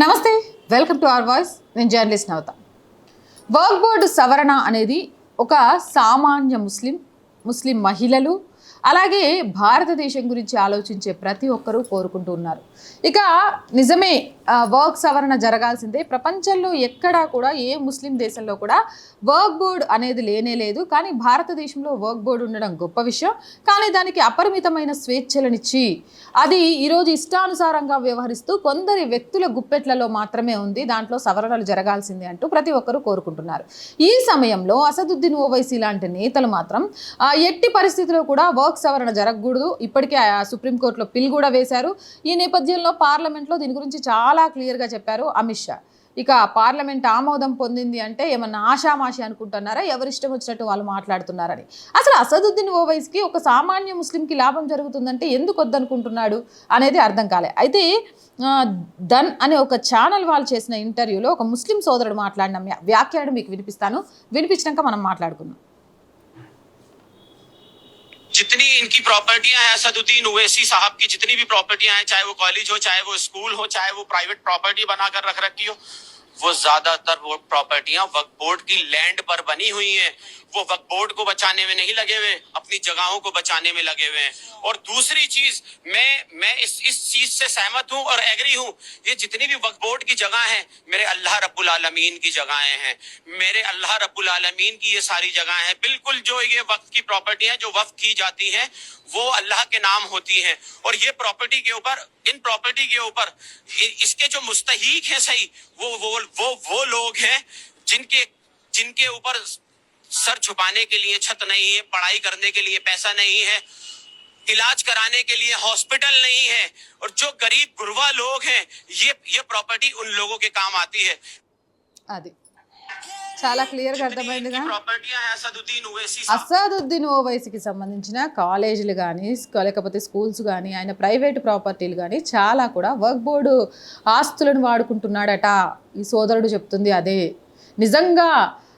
నమస్తే welcome to our voice. నేను journalist నవత. వర్క్ బోర్డు సవరణ అనేది ఒక సామాన్య ముస్లిం ముస్లిం మహిళలు అలాగే భారతదేశం గురించి ఆలోచించే ప్రతి ఒక్కరూ కోరుకుంటూ ఉన్నారు. ఇక నిజమే వర్క్ సవరణ జరగాల్సిందే. ప్రపంచంలో ఎక్కడా కూడా ఏ ముస్లిం దేశంలో కూడా వర్క్ బోర్డు అనేది లేనే లేదు. కానీ భారతదేశంలో వర్క్ బోర్డు ఉండడం గొప్ప విషయం. కానీ దానికి అపరిమితమైన స్వేచ్ఛలనిచ్చి అది ఈరోజు ఇష్టానుసారంగా వ్యవహరిస్తూ కొందరి వ్యక్తుల గుప్పెట్లలో మాత్రమే ఉంది. దాంట్లో సవరణలు జరగాల్సిందే అంటూ ప్రతి ఒక్కరూ కోరుకుంటున్నారు. ఈ సమయంలో అసదుద్దీన్ ఓవైసీ లాంటి నేతలు మాత్రం ఎట్టి పరిస్థితిలో కూడా వర్క్ సవరణ జరగకూడదు. ఇప్పటికే ఆ సుప్రీంకోర్టులో పిల్ కూడా వేశారు. ఈ నేపథ్యంలో పార్లమెంట్లో దీని గురించి చాలా క్లియర్గా చెప్పారు అమిత్ షా. ఇక పార్లమెంట్ ఆమోదం పొందింది అంటే ఏమన్నా ఆషామాషి అనుకుంటున్నారా? ఎవరిష్టం వచ్చినట్టు వాళ్ళు మాట్లాడుతున్నారని. అసలు అసదుద్దీన్ ఓవైస్కి ఒక సామాన్య ముస్లింకి లాభం జరుగుతుందంటే ఎందుకు వద్దనుకుంటున్నాడు అనేది అర్థం కాలే. అయితే దన్ అనే ఒక ఛానల్ వాళ్ళు చేసిన ఇంటర్వ్యూలో ఒక ముస్లిం సోదరుడు మాట్లాడిన వ్యాఖ్యానం మీకు వినిపిస్తాను. వినిపించినాక మనం మాట్లాడుకుందాం. जितनी इनकी प्रॉपर्टियाँ हैं सदुद्दीन ओवैसी साहब की जितनी भी प्रॉपर्टियाँ हैं, चाहे वो कॉलेज हो, चाहे वो स्कूल हो, चाहे वो प्राइवेट प्रॉपर्टी बनाकर रख रखी हो वो ज़्यादातर वो प्रॉपर्टियाँ वक्फ बोर्ड की लैंड पर बनी हुई हैं। वो वक्फ बोर्ड को बचाने में नहीं लगे हुए, अपनी जगहों को बचाने में लगे हुए हैं। और दूसरी चीज़, मैं मैं इस इस चीज़ से सहमत हूँ और एग्री हूँ, ये जितनी भी वक्फ बोर्ड की जगह है, मेरे अल्लाह रब्बुल आलमीन की जगहें हैं। मेरे अल्लाह रब्बुल आलमीन की ये सारी जगह है। बिल्कुल जो ये वक्त की प्रॉपर्टी है जो वक्त की जाती है, वो अल्लाह के नाम होती है। और ये प्रॉपर्टी के ऊपर इन प्रॉपर्टी के ऊपर इसके जो मुस्तहीक है सही, वो वो वो वो लोग हैं जिनके जिनके ऊपर सर छुपाने के लिए छत नहीं है, पढ़ाई करने के लिए पैसा नहीं है, इलाज कराने के लिए हॉस्पिटल नहीं है, और जो गरीब गुरवा लोग हैं, ये ये प्रॉपर्टी उन लोगों के काम आती है। అది చాలా క్లియర్గా అర్థమైందిగా. అసాదుద్దీన్ ఓవైసీకి సంబంధించిన కాలేజీలు కానీ లేకపోతే స్కూల్స్ కానీ ఆయన ప్రైవేట్ ప్రాపర్టీలు కానీ చాలా కూడా వర్క్ బోర్డు ఆస్తులను వాడుకుంటున్నాడట. ఈ సోదరుడు చెప్తుంది అదే. నిజంగా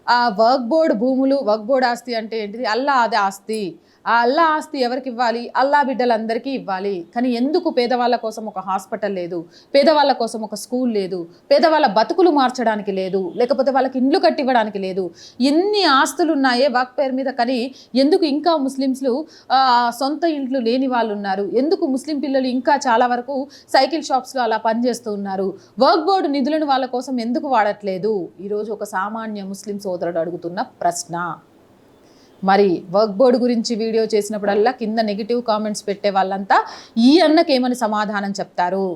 ఆ వర్క్ బోర్డు భూములు వర్క్ బోర్డు ఆస్తి అంటే ఏంటిది? అల్లా అదే ఆస్తి. ఆ అల్లా ఆస్తి ఎవరికి ఇవ్వాలి? అల్లా బిడ్డలందరికీ ఇవ్వాలి. కానీ ఎందుకు పేదవాళ్ళ కోసం ఒక హాస్పిటల్ లేదు? పేదవాళ్ళ కోసం ఒక స్కూల్ లేదు. పేదవాళ్ళ బతుకులు మార్చడానికి లేదు. లేకపోతే వాళ్ళకి ఇండ్లు కట్టివ్వడానికి లేదు. ఎన్ని ఆస్తులు ఉన్నాయే వర్క్ పేరు మీద. కానీ ఎందుకు ఇంకా ముస్లిమ్స్లు సొంత ఇంట్లు లేని వాళ్ళు ఉన్నారు ఎందుకు ముస్లిం పిల్లలు ఇంకా చాలా వరకు సైకిల్ షాప్స్లో అలా పనిచేస్తూ ఉన్నారు? వర్క్ బోర్డు నిధులను వాళ్ళ కోసం ఎందుకు వాడట్లేదు? ఈరోజు ఒక సామాన్య ముస్లిం సోదరుడు అడుగుతున్న ప్రశ్న. మరి వర్క్ బోర్డు గురించి వీడియో చేసినప్పుడల్లా కింద నెగిటివ్ కామెంట్స్ పెట్టే వాళ్ళంతా ఈ అన్నకి ఏమని సమాధానం చెప్తారు?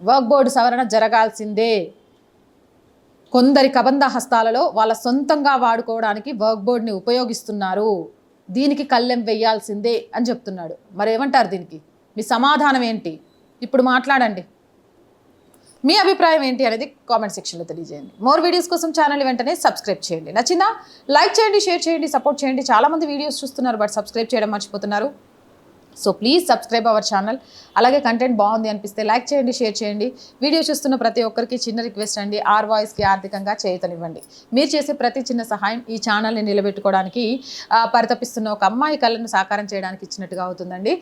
వర్క్ బోర్డు సవరణ జరగాల్సిందే. కొందరి కబంధ హస్తాలలో వాళ్ళ సొంతంగా వాడుకోవడానికి వర్క్ బోర్డ్ని ఉపయోగిస్తున్నారు. దీనికి కళ్ళెం వేయాల్సిందే అని చెప్తున్నాడు. మరి ఏమంటారు దీనికి? మీ సమాధానం ఏంటి? ఇప్పుడు మాట్లాడండి. మీ అభిప్రాయం ఏంటి అనేది కామెంట్ సెక్షన్లో తెలియజేయండి. మోర్ వీడియోస్ కోసం ఛానల్ వెంటనే సబ్స్క్రైబ్ చేయండి. నచ్చిందా? లైక్ చేయండి షేర్ చేయండి సపోర్ట్ చేయండి. చాలామంది వీడియోస్ చూస్తున్నారు బట్ సబ్స్క్రైబ్ చేయడం మర్చిపోతున్నారు. So please subscribe our channel. అలాగే కంటెంట్ బాగుంది అనిపిస్తే లైక్ చేయండి షేర్ చేయండి. వీడియో చూస్తున్న ప్రతి ఒక్కరికి చిన్న రిక్వెస్ట్ అండి. ఆర్ వాయిస్కి ఆర్థికంగా చేతనివ్వండి మీరు చేసే ప్రతి చిన్న సహాయం ఈ ఛానల్ని నిలబెట్టుకోవడానికి పరితపిస్తున్న ఒక అమ్మాయి కళను సాకారం చేయడానికి ఇచ్చినట్టుగా అవుతుందండి.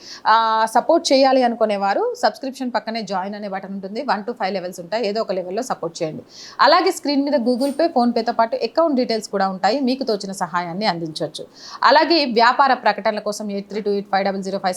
సపోర్ట్ చేయాలి అనుకునేవారు సబ్స్క్రిప్షన్ పక్కనే జాయిన్ అనే బటన్ ఉంటుంది. వన్ టు ఫైవ్ లెవెల్స్ ఉంటాయి. ఏదో ఒక లెవెల్లో సపోర్ట్ చేయండి. అలాగే స్క్రీన్ మీద గూగుల్ పే ఫోన్పేతో పాటు అకౌంట్ డీటెయిల్స్ కూడా ఉంటాయి. మీకు తోచిన సహాయాన్ని అందించవచ్చు. అలాగే వ్యాపార ప్రకటనల కోసం eight three two eight five double zero five